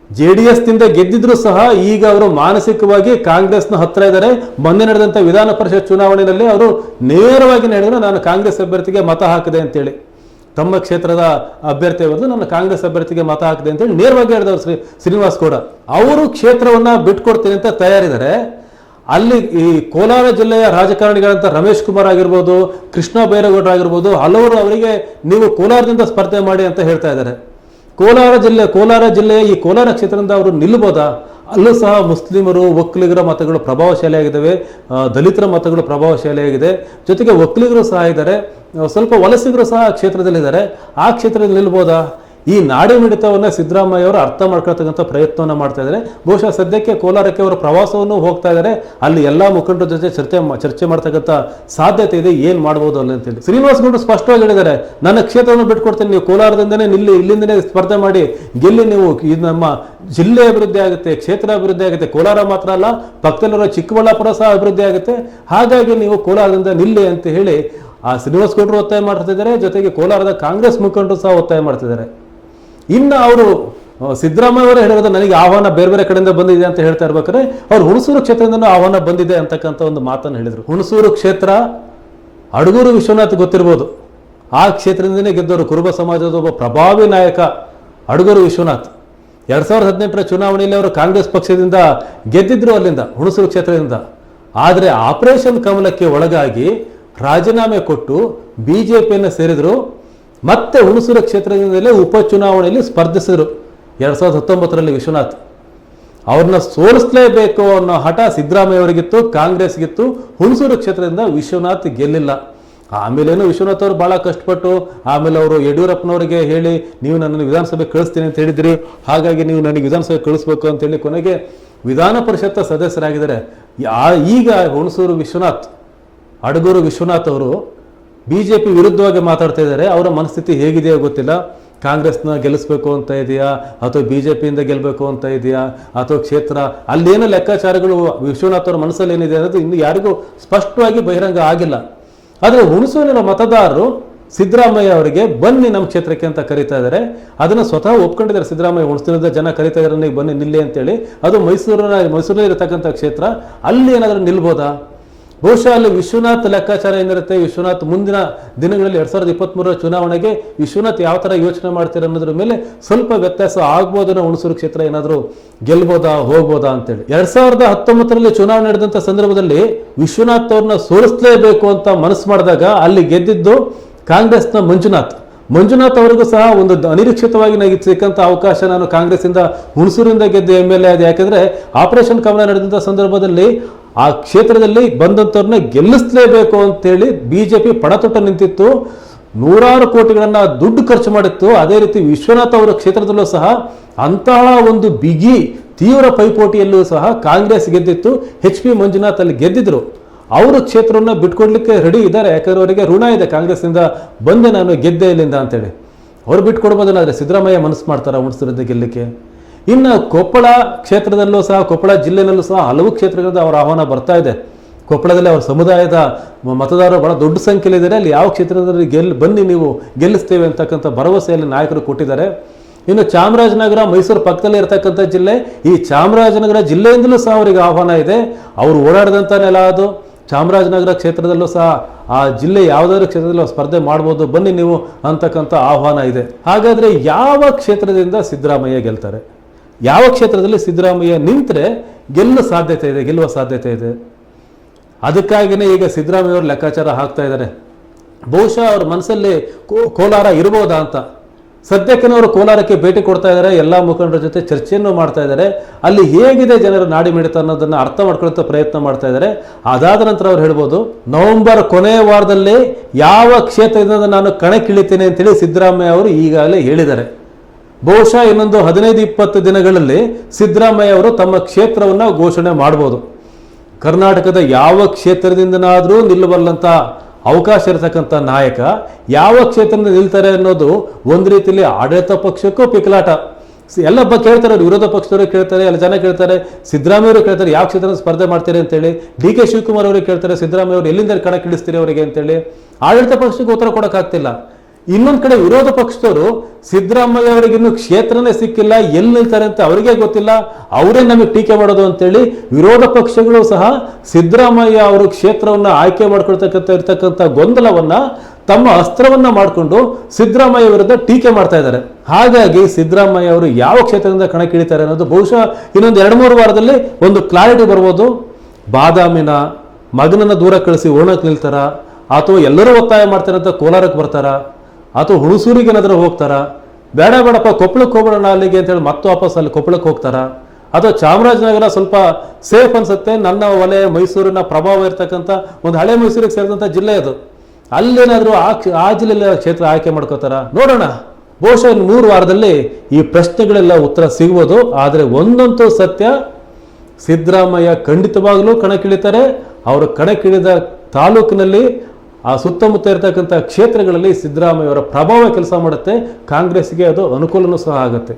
J D ಎಸ್ನಿಂದ ಗೆದ್ದಿದ್ರು ಸಹ ಈಗ ಅವರು ಮಾನಸಿಕವಾಗಿ ಕಾಂಗ್ರೆಸ್ನ ಹತ್ರ ಇದ್ದಾರೆ. ಮೊನ್ನೆ ನಡೆದಂಥ ವಿಧಾನ ಪರಿಷತ್ ಚುನಾವಣೆಯಲ್ಲಿ ಅವರು ನೇರವಾಗಿ ನಡೆದ್ರು, ನಾನು ಕಾಂಗ್ರೆಸ್ ಅಭ್ಯರ್ಥಿಗೆ ಮತ ಹಾಕಿದೆ ಅಂತೇಳಿ. ತಮ್ಮ ಕ್ಷೇತ್ರದ ಅಭ್ಯರ್ಥಿ ಬಂದು ನಾನು ಕಾಂಗ್ರೆಸ್ ಅಭ್ಯರ್ಥಿಗೆ ಮತ ಹಾಕಿದೆ ಅಂತೇಳಿ ನೇರವಾಗಿ ಹೇಳಿದವರು ಶ್ರೀ ಶ್ರೀನಿವಾಸ್ ಗೌಡ. ಅವರು ಕ್ಷೇತ್ರವನ್ನ ಬಿಟ್ಕೊಡ್ತೀನಿ ಅಂತ ತಯಾರಿದ್ದಾರೆ. ಅಲ್ಲಿ ಈ ಕೋಲಾರ ಜಿಲ್ಲೆಯ ರಾಜಕಾರಣಿಗಳಂತ ರಮೇಶ್ ಕುಮಾರ್ ಆಗಿರ್ಬೋದು, ಕೃಷ್ಣ ಬೈರೇಗೌಡರಾಗಿರ್ಬೋದು, ಹಲವರು ಅವರಿಗೆ ನೀವು ಕೋಲಾರದಿಂದ ಸ್ಪರ್ಧೆ ಮಾಡಿ ಅಂತ ಹೇಳ್ತಾ ಇದ್ದಾರೆ. ಕೋಲಾರ ಜಿಲ್ಲೆ, ಕೋಲಾರ ಜಿಲ್ಲೆಯ ಈ ಕೋಲಾರ ಕ್ಷೇತ್ರದಿಂದ ಅವರು ನಿಲ್ಲಬಹುದಾ ಅಲ್ಲೂ ಸಹ ಮುಸ್ಲಿಮರು, ಒಕ್ಕಲಿಗರ ಮತಗಳು ಪ್ರಭಾವಶಾಲಿಯಾಗಿದ್ದಾವೆ. ದಲಿತರ ಮತಗಳು ಪ್ರಭಾವಶಾಲಿಯಾಗಿದೆ. ಜೊತೆಗೆ ಒಕ್ಕಲಿಗರು ಸಹ ಇದ್ದಾರೆ. ಸ್ವಲ್ಪ ವಲಸಿಗರು ಸಹ ಕ್ಷೇತ್ರದಲ್ಲಿದ್ದಾರೆ. ಆ ಕ್ಷೇತ್ರದಲ್ಲಿ ನಿಲ್ಬೋದಾ? ಈ ನಾಡಿ ಮಿಡಿತವನ್ನು ಸಿದ್ದರಾಮಯ್ಯ ಅವರು ಅರ್ಥ ಮಾಡ್ಕೊಳ್ತಕ್ಕಂಥ ಪ್ರಯತ್ನವನ್ನು ಮಾಡ್ತಾ ಇದ್ದಾರೆ. ಬಹುಶಃ ಸದ್ಯಕ್ಕೆ ಕೋಲಾರಕ್ಕೆ ಅವರು ಪ್ರವಾಸವನ್ನು ಹೋಗ್ತಾ ಇದ್ದಾರೆ. ಅಲ್ಲಿ ಎಲ್ಲ ಮುಖಂಡರ ಜೊತೆ ಚರ್ಚೆ ಚರ್ಚೆ ಮಾಡ್ತಕ್ಕಂಥ ಸಾಧ್ಯತೆ ಇದೆ. ಏನು ಮಾಡ್ಬೋದು ಅಲ್ಲಿ ಅಂತೇಳಿ. ಶ್ರೀನಿವಾಸ್ ಗೌಡರು ಸ್ಪಷ್ಟವಾಗಿ ಹೇಳಿದ್ದಾರೆ. ನನ್ನ ಕ್ಷೇತ್ರವನ್ನು ಬಿಟ್ಕೊಡ್ತೀನಿ. ನೀವು ಕೋಲಾರದಿಂದನೇ ನಿಲ್ಲಿ, ಇಲ್ಲಿಂದನೇ ಸ್ಪರ್ಧೆ ಮಾಡಿ, ಗೆಲ್ಲಿ ನೀವು ಇದು ನಮ್ಮ ಜಿಲ್ಲೆ ಅಭಿವೃದ್ಧಿ ಆಗುತ್ತೆ, ಕ್ಷೇತ್ರ ಅಭಿವೃದ್ಧಿ ಆಗುತ್ತೆ. ಕೋಲಾರ ಮಾತ್ರ ಅಲ್ಲ, ಪಕ್ಕದಲ್ಲಿರೋ ಚಿಕ್ಕಬಳ್ಳಾಪುರ ಸಹ ಅಭಿವೃದ್ಧಿ ಆಗುತ್ತೆ. ಹಾಗಾಗಿ ನೀವು ಕೋಲಾರದಿಂದ ನಿಲ್ಲಿ ಅಂತ ಹೇಳಿ, ಆ ಶ್ರೀನಿವಾಸ್ ಗೌಡರು ಒತ್ತಾಯ ಮಾಡ್ತಿದ್ದಾರೆ ಜೊತೆಗೆ ಕೋಲಾರದ ಕಾಂಗ್ರೆಸ್ ಮುಖಂಡರು ಸಹ ಒತ್ತಾಯ ಮಾಡ್ತಿದ್ದಾರೆ ಇನ್ನು ಅವರು ಸಿದ್ದರಾಮಯ್ಯ ಅವರೇ ಹೇಳಿರೋದು ನನಗೆ ಆಹ್ವಾನ ಬೇರೆ ಬೇರೆ ಕಡೆಯಿಂದ ಬಂದಿದೆ ಅಂತ ಹೇಳ್ತಾ ಇರ್ಬೇಕಾದ್ರೆ, ಅವ್ರು ಹುಣಸೂರು ಕ್ಷೇತ್ರದಿಂದನೂ ಆಹ್ವಾನ ಬಂದಿದೆ ಅಂತಕ್ಕಂಥ ಒಂದು ಮಾತನ್ನು ಹೇಳಿದರು. ಹುಣಸೂರು ಕ್ಷೇತ್ರ ಅಡಗೂರು ವಿಶ್ವನಾಥ್ ಗೊತ್ತಿರ್ಬೋದು. ಆ ಕ್ಷೇತ್ರದಿಂದನೇ ಗೆದ್ದವರು ಕುರುಬ ಸಮಾಜದ ಒಬ್ಬ ಪ್ರಭಾವಿ ನಾಯಕ ಅಡಗೂರು ವಿಶ್ವನಾಥ್. ಎರಡು ಸಾವಿರದ ಹದಿನೆಂಟರ ಚುನಾವಣೆಯಲ್ಲಿ ಅವರು ಕಾಂಗ್ರೆಸ್ ಪಕ್ಷದಿಂದ ಗೆದ್ದಿದ್ರು ಅಲ್ಲಿಂದ, ಹುಣಸೂರು ಕ್ಷೇತ್ರದಿಂದ. ಆದರೆ ಆಪರೇಷನ್ ಕಮಲಕ್ಕೆ ಒಳಗಾಗಿ ರಾಜೀನಾಮೆ ಕೊಟ್ಟು ಬಿಜೆಪಿಯನ್ನು ಸೇರಿದ್ರು ಮತ್ತೆ ಹುಣಸೂರು ಕ್ಷೇತ್ರದಿಂದಲೇ ಉಪಚುನಾವಣೆಯಲ್ಲಿ ಸ್ಪರ್ಧಿಸಿದರು. ಎರಡು ಸಾವಿರದ ಹತ್ತೊಂಬತ್ತರಲ್ಲಿ ವಿಶ್ವನಾಥ್. ಅವ್ರನ್ನ ಸೋಲಿಸಲೇಬೇಕು ಅನ್ನೋ ಹಠ ಸಿದ್ದರಾಮಯ್ಯ ಅವರಿಗಿತ್ತು ಕಾಂಗ್ರೆಸ್ಗಿತ್ತು ಹುಣಸೂರು ಕ್ಷೇತ್ರದಿಂದ ವಿಶ್ವನಾಥ್ ಗೆಲ್ಲಿಲ್ಲ. ಆಮೇಲೇನು ವಿಶ್ವನಾಥ್ ಅವರು ಭಾಳ ಕಷ್ಟಪಟ್ಟು, ಆಮೇಲೆ ಅವರು ಯಡಿಯೂರಪ್ಪನವರಿಗೆ ಹೇಳಿ, ನೀವು ನನ್ನನ್ನು ವಿಧಾನಸಭೆ ಕಳಿಸ್ತೀನಿ ಅಂತ ಹೇಳಿದ್ರಿ. ಹಾಗಾಗಿ ನೀವು ನನಗೆ ವಿಧಾನಸಭೆ ಕಳಿಸ್ಬೇಕು ಅಂತ ಹೇಳಿ ಕೊನೆಗೆ ವಿಧಾನ ಪರಿಷತ್ ಸದಸ್ಯರಾಗಿದ್ದಾರೆ. ಈಗ ಹುಣಸೂರು ವಿಶ್ವನಾಥ್, ಅಡಗೂರು ವಿಶ್ವನಾಥ್ ಅವರು ಬಿಜೆಪಿ ವಿರುದ್ಧವಾಗಿ ಮಾತಾಡ್ತಾ ಇದ್ದಾರೆ, ಅವರ ಮನಸ್ಥಿತಿ ಹೇಗಿದೆಯೋ ಗೊತ್ತಿಲ್ಲ. ಕಾಂಗ್ರೆಸ್ನ ಗೆಲ್ಲಿಸ್ಬೇಕು ಅಂತ ಇದೆಯಾ? ಅಥವಾ ಬಿ ಜೆ ಪಿಯಿಂದ ಗೆಲ್ಲಬೇಕು ಅಂತ ಇದೆಯಾ? ಅಥವಾ ಕ್ಷೇತ್ರ ಅಲ್ಲೇನೋ ಲೆಕ್ಕಾಚಾರಗಳು ವಿಶ್ವನಾಥ್ ಅವರ ಮನಸ್ಸಲ್ಲಿ ಏನಿದೆ ಅನ್ನೋದು ಇನ್ನು ಯಾರಿಗೂ ಸ್ಪಷ್ಟವಾಗಿ ಬಹಿರಂಗ ಆಗಿಲ್ಲ. ಆದರೆ ಹುಣಸೂರಿನ ಮತದಾರರು ಸಿದ್ದರಾಮಯ್ಯ ಅವರಿಗೆ ಬನ್ನಿ ನಮ್ಮ ಕ್ಷೇತ್ರಕ್ಕೆ ಅಂತ ಕರೀತಾ ಇದ್ದಾರೆ. ಅದನ್ನು ಸ್ವತಃ ಒಪ್ಕೊಂಡಿದ್ದಾರೆ ಸಿದ್ದರಾಮಯ್ಯ ಹುಣಸೂರಿನ ಜನ ಕರೀತಾ ಇದ್ದಾರೆ ನೀವು ಬನ್ನಿ, ನಿಲ್ಲಿ ಅಂತೇಳಿ. ಅದು ಮೈಸೂರಿನ ಮೈಸೂರಿನಲ್ಲಿ ಇರತಕ್ಕಂಥ ಕ್ಷೇತ್ರ, ಅಲ್ಲಿ ಏನಾದರೂ ನಿಲ್ಬೋದಾ? ಬಹುಶಃ ಅಲ್ಲಿ ವಿಶ್ವನಾಥ್ ಲೆಕ್ಕಾಚಾರ ಏನಿರುತ್ತೆ, ವಿಶ್ವನಾಥ್ ಮುಂದಿನ ದಿನಗಳಲ್ಲಿ ಎರಡ್ ಸಾವಿರದ ಇಪ್ಪತ್ಮೂರರ ಚುನಾವಣೆಗೆ ವಿಶ್ವನಾಥ್ ಯಾವ ಥರ ಯೋಚನೆ ಮಾಡ್ತೀರ ಅನ್ನೋದ್ರ ಮೇಲೆ ಸ್ವಲ್ಪ ವ್ಯತ್ಯಾಸ ಆಗ್ಬೋದನ್ನ ಹುಣಸೂರು ಕ್ಷೇತ್ರ ಏನಾದರೂ ಗೆಲ್ಬೋದಾ, ಹೋಗ್ಬೋದಾ ಅಂತೇಳಿ. ಎರಡ್ ಸಾವಿರದ ಹತ್ತೊಂಬತ್ತರಲ್ಲಿ ಚುನಾವಣೆ ನಡೆದಂಥ ಸಂದರ್ಭದಲ್ಲಿ ವಿಶ್ವನಾಥ್ ಅವ್ರನ್ನ ಸೋಲಿಸಲೇಬೇಕು ಅಂತ ಮನಸ್ಸು ಮಾಡಿದಾಗ ಅಲ್ಲಿ ಗೆದ್ದಿದ್ದು ಕಾಂಗ್ರೆಸ್ನ ಮಂಜುನಾಥ್. ಮಂಜುನಾಥ್ ಅವರಿಗೂ ಸಹ ಒಂದು ಅನಿರೀಕ್ಷಿತವಾಗಿ ನನಗೆ ಸಿಕ್ಕಂತ ಅವಕಾಶ ನಾನು ಕಾಂಗ್ರೆಸ್ಸಿಂದ ಹುಣಸೂರಿಂದ ಗೆದ್ದು ಎಂ ಎಲ್ ಎ ಆದ. ಯಾಕಂದ್ರೆ ಆಪರೇಷನ್ ಕಮಲ ನಡೆದಂಥ ಸಂದರ್ಭದಲ್ಲಿ ಆ ಕ್ಷೇತ್ರದಲ್ಲಿ ಬಂದಂಥವ್ರನ್ನ ಗೆಲ್ಲಿಸಲೇಬೇಕು ಅಂತೇಳಿ ಬಿ ಜೆ ಪಿ ಪಣತೊಟ್ಟ ನಿಂತಿತ್ತು. ನೂರಾರು ಕೋಟಿಗಳನ್ನು ದುಡ್ಡು ಖರ್ಚು ಮಾಡಿತ್ತು. ಅದೇ ರೀತಿ ವಿಶ್ವನಾಥ್ ಅವರ ಕ್ಷೇತ್ರದಲ್ಲೂ ಸಹ ಅಂತಹ ಒಂದು ಬಿಗಿ ತೀವ್ರ ಪೈಪೋಟಿಯಲ್ಲೂ ಸಹ ಕಾಂಗ್ರೆಸ್ ಗೆದ್ದಿತ್ತು. ಎಚ್ ಪಿ ಮಂಜುನಾಥ್ ಅಲ್ಲಿ ಗೆದ್ದಿದ್ರು. ಅವರ ಕ್ಷೇತ್ರವನ್ನು ಬಿಟ್ಕೊಡ್ಲಿಕ್ಕೆ ರೆಡಿ ಇದ್ದಾರೆ. ಯಾಕಂದ್ರೆ ಅವರಿಗೆ ಋಣ ಇದೆ. ಕಾಂಗ್ರೆಸ್ನಿಂದ ಬಂದೆ ನಾನು ಗೆದ್ದೆ ಇಲ್ಲಿಂದ ಅಂತೇಳಿ. ಅವ್ರು ಬಿಟ್ಕೊಡ್ಬೋದಲ್ಲ ಆದರೆ ಸಿದ್ದರಾಮಯ್ಯ ಮನಸ್ಸು ಮಾಡ್ತಾರೆ ಹುಣಸೂರಿಂದ ಗೆಲ್ಲಕ್ಕೆ? ಇನ್ನು ಕೊಪ್ಪಳ ಕ್ಷೇತ್ರದಲ್ಲೂ ಸಹ, ಕೊಪ್ಪಳ ಜಿಲ್ಲೆಯಲ್ಲೂ ಸಹ ಹಲವು ಕ್ಷೇತ್ರಗಳಿಂದ ಅವರ ಆಹ್ವಾನ ಬರ್ತಾ ಇದೆ. ಕೊಪ್ಪಳದಲ್ಲಿ ಅವರ ಸಮುದಾಯದ ಮತದಾರರು ಬಹಳ ದೊಡ್ಡ ಸಂಖ್ಯೆಯಲ್ಲಿದ್ದಾರೆ. ಅಲ್ಲಿ ಯಾವ ಕ್ಷೇತ್ರದಲ್ಲಿ ಗೆಲ್, ಬನ್ನಿ ನೀವು ಗೆಲ್ಲಿಸ್ತೇವೆ ಅಂತಕ್ಕಂಥ ಭರವಸೆಯಲ್ಲಿ ನಾಯಕರು ಕೊಟ್ಟಿದ್ದಾರೆ. ಇನ್ನು ಚಾಮರಾಜನಗರ, ಮೈಸೂರು ಪಕ್ಕದಲ್ಲಿ ಇರತಕ್ಕಂಥ ಜಿಲ್ಲೆ, ಈ ಚಾಮರಾಜನಗರ ಜಿಲ್ಲೆಯಿಂದಲೂ ಸಹ ಅವರಿಗೆ ಆಹ್ವಾನ ಇದೆ. ಅವರು ಓಡಾಡಿದಂಥ ನೆಲ ಅದು. ಚಾಮರಾಜನಗರ ಕ್ಷೇತ್ರದಲ್ಲೂ ಸಹ, ಆ ಜಿಲ್ಲೆ ಯಾವುದಾದ್ರೂ ಕ್ಷೇತ್ರದಲ್ಲಿ ಸ್ಪರ್ಧೆ ಮಾಡ್ಬೋದು, ಬನ್ನಿ ನೀವು ಅಂತಕ್ಕಂಥ ಆಹ್ವಾನ ಇದೆ. ಹಾಗಾದರೆ ಯಾವ ಕ್ಷೇತ್ರದಿಂದ ಸಿದ್ದರಾಮಯ್ಯ ಗೆಲ್ತಾರೆ? ಯಾವ ಕ್ಷೇತ್ರದಲ್ಲಿ ಸಿದ್ದರಾಮಯ್ಯ ನಿಂತರೆ ಗೆಲ್ಲುವ ಸಾಧ್ಯತೆ ಇದೆ, ಗೆಲ್ಲುವ ಸಾಧ್ಯತೆ ಇದೆ. ಅದಕ್ಕಾಗಿಯೇ ಈಗ ಸಿದ್ದರಾಮಯ್ಯ ಅವರು ಲೆಕ್ಕಾಚಾರ ಹಾಕ್ತಾ ಇದ್ದಾರೆ. ಬಹುಶಃ ಅವ್ರ ಮನಸ್ಸಲ್ಲಿ ಕೋಲಾರ ಇರ್ಬೋದಾ ಅಂತ. ಸದ್ಯಕ್ಕೆ ಅವರು ಕೋಲಾರಕ್ಕೆ ಭೇಟಿ ಕೊಡ್ತಾ ಇದ್ದಾರೆ, ಎಲ್ಲ ಮುಖಂಡರ ಜೊತೆ ಚರ್ಚೆಯನ್ನು ಮಾಡ್ತಾ ಇದ್ದಾರೆ. ಅಲ್ಲಿ ಹೇಗಿದೆ ಜನರ ನಾಡಿ ಮಿಡಿತ ಅನ್ನೋದನ್ನು ಅರ್ಥ ಮಾಡ್ಕೊಳ್ಳುವಂಥ ಪ್ರಯತ್ನ ಮಾಡ್ತಾ ಇದ್ದಾರೆ. ಅದಾದ ನಂತರ ಅವ್ರು ಹೇಳ್ಬೋದು, ನವೆಂಬರ್ ಕೊನೆಯ ವಾರದಲ್ಲಿ ಯಾವ ಕ್ಷೇತ್ರದಿಂದ ನಾನು ಕಣಕ್ಕಿಳಿತೇನೆ ಅಂತೇಳಿ ಸಿದ್ದರಾಮಯ್ಯ ಅವರು ಈಗಾಗಲೇ ಹೇಳಿದ್ದಾರೆ. ಬಹುಶಃ ಇನ್ನೊಂದು ಹದಿನೈದು, ಇಪ್ಪತ್ತು ದಿನಗಳಲ್ಲಿ ಸಿದ್ದರಾಮಯ್ಯ ಅವರು ತಮ್ಮ ಕ್ಷೇತ್ರವನ್ನು ಘೋಷಣೆ ಮಾಡಬಹುದು ಕರ್ನಾಟಕದ ಯಾವ ಕ್ಷೇತ್ರದಿಂದನಾದರೂ ನಿಲ್ಲಬಲ್ಲಂತ ಅವಕಾಶ ಇರತಕ್ಕಂಥ ನಾಯಕ ಯಾವ ಕ್ಷೇತ್ರದಿಂದ ನಿಲ್ತಾರೆ ಅನ್ನೋದು ಒಂದು ರೀತಿಯಲ್ಲಿ ಆಡಳಿತ ಪಕ್ಷಕ್ಕೂ ಪಿಕಲಾಟ. ಎಲ್ಲ ಬ ಕೇಳ್ತಾರೆ, ವಿರೋಧ ಪಕ್ಷದವರು ಕೇಳ್ತಾರೆ, ಎಲ್ಲ ಜನ ಕೇಳ್ತಾರೆ, ಸಿದ್ದರಾಮಯ್ಯ ಅವರು ಕೇಳ್ತಾರೆ, ಯಾವ ಕ್ಷೇತ್ರ ಸ್ಪರ್ಧೆ ಮಾಡ್ತೀರಿ ಅಂತೇಳಿ, ಡಿ ಕೆ ಶಿವಕುಮಾರ್ ಅವರು ಕೇಳ್ತಾರೆ, ಸಿದ್ದರಾಮಯ್ಯ ಅವರು ಎಲ್ಲಿಂದ ಕಣಕ್ಕಿಳಿಸ್ತೀರಿ ಅವರಿಗೆ ಅಂತೇಳಿ, ಆಡಳಿತ ಪಕ್ಷಕ್ಕೆ ಉತ್ತರ ಕೊಡೋಕ್ಕಾಗ್ತಿಲ್ಲ. ಇನ್ನೊಂದ್ ಕಡೆ ವಿರೋಧ ಪಕ್ಷದವರು ಸಿದ್ದರಾಮಯ್ಯ ಅವರಿಗೆ ಇನ್ನು ಕ್ಷೇತ್ರನೇ ಸಿಕ್ಕಿಲ್ಲ, ಎಲ್ಲಿ ನಿಲ್ತಾರೆ ಅಂತ ಅವರಿಗೆ ಗೊತ್ತಿಲ್ಲ, ಅವರೇ ನಮಗೆ ಟೀಕೆ ಮಾಡೋದು ಅಂತೇಳಿ ವಿರೋಧ ಪಕ್ಷಗಳು ಸಹ ಸಿದ್ದರಾಮಯ್ಯ ಅವರು ಕ್ಷೇತ್ರವನ್ನ ಆಯ್ಕೆ ಮಾಡ್ಕೊಳ್ತಕ್ಕಂಥ, ಇರ್ತಕ್ಕಂಥ ಗೊಂದಲವನ್ನ ತಮ್ಮ ಅಸ್ತ್ರವನ್ನ ಮಾಡಿಕೊಂಡು ಸಿದ್ದರಾಮಯ್ಯ ವಿರುದ್ಧ ಟೀಕೆ ಮಾಡ್ತಾ ಇದ್ದಾರೆ. ಹಾಗಾಗಿ ಸಿದ್ದರಾಮಯ್ಯ ಅವರು ಯಾವ ಕ್ಷೇತ್ರದಿಂದ ಕಣಕ್ಕಿಳಿತಾರೆ ಅನ್ನೋದು ಬಹುಶಃ ಇನ್ನೊಂದು ಎರಡು ಮೂರು ವಾರದಲ್ಲಿ ಒಂದು ಕ್ಲಾರಿಟಿ ಬರ್ಬೋದು. ಬಾದಾಮಿನ ಮಗನನ್ನ ದೂರ ಕಳಿಸಿ ಓಣಕ್ಕೆ ನಿಲ್ತಾರ? ಅಥವಾ ಎಲ್ಲರೂ ಒತ್ತಾಯ ಮಾಡ್ತಾರೆ ಅಂತ ಕೋಲಾರಕ್ಕೆ ಬರ್ತಾರ? ಅಥವಾ ಹುಣಸೂರಿಗೆ ಏನಾದರೂ ಹೋಗ್ತಾರ? ಬೇಡ ಬೇಡಪ್ಪ, ಕೊಪ್ಪಳಕ್ಕೆ ಹೋಗೋಣ ಅಲ್ಲಿಗೆ ಅಂತೇಳಿ ಮತ್ತೆ ವಾಪಸ್ ಅಲ್ಲಿ ಕೊಪ್ಪಳಕ್ಕೆ ಹೋಗ್ತಾರ? ಅಥವಾ ಚಾಮರಾಜನಗರ ಸ್ವಲ್ಪ ಸೇಫ್ ಅನ್ಸುತ್ತೆ, ನನ್ನ ವಲಯ ಮೈಸೂರಿನ ಪ್ರಭಾವ ಇರ್ತಕ್ಕಂಥ ಒಂದು ಹಳೆ ಮೈಸೂರಿಗೆ ಸೇರಿದಂಥ ಜಿಲ್ಲೆ ಅದು. ಅಲ್ಲೇನಾದರೂ ಆ ಆ ಜಿಲ್ಲೆಯ ಕ್ಷೇತ್ರ ಆಯ್ಕೆ ಮಾಡ್ಕೋತಾರ? ನೋಡೋಣ. ಬಹುಶಃ ಮೂರು ವಾರದಲ್ಲಿ ಈ ಪ್ರಶ್ನೆಗಳೆಲ್ಲ ಉತ್ತರ ಸಿಗ್ಬೋದು, ಆದರೆ ಒಂದಂತೂ ಸತ್ಯ, ಸಿದ್ದರಾಮಯ್ಯ ಖಂಡಿತವಾಗಲೂ ಕಣಕ್ಕಿಳಿತಾರೆ. ಅವರು ಕಣಕ್ಕಿಳಿದ ತಾಲೂಕಿನಲ್ಲಿ ಆ ಸುತ್ತಮುತ್ತ ಇರತಕ್ಕಂಥ ಕ್ಷೇತ್ರಗಳಲ್ಲಿ ಸಿದ್ದರಾಮಯ್ಯವರ ಪ್ರಭಾವ ಕೆಲಸ ಮಾಡುತ್ತೆ. ಕಾಂಗ್ರೆಸ್ಗೆ ಅದು ಅನುಕೂಲನೂ ಸಹ ಆಗುತ್ತೆ.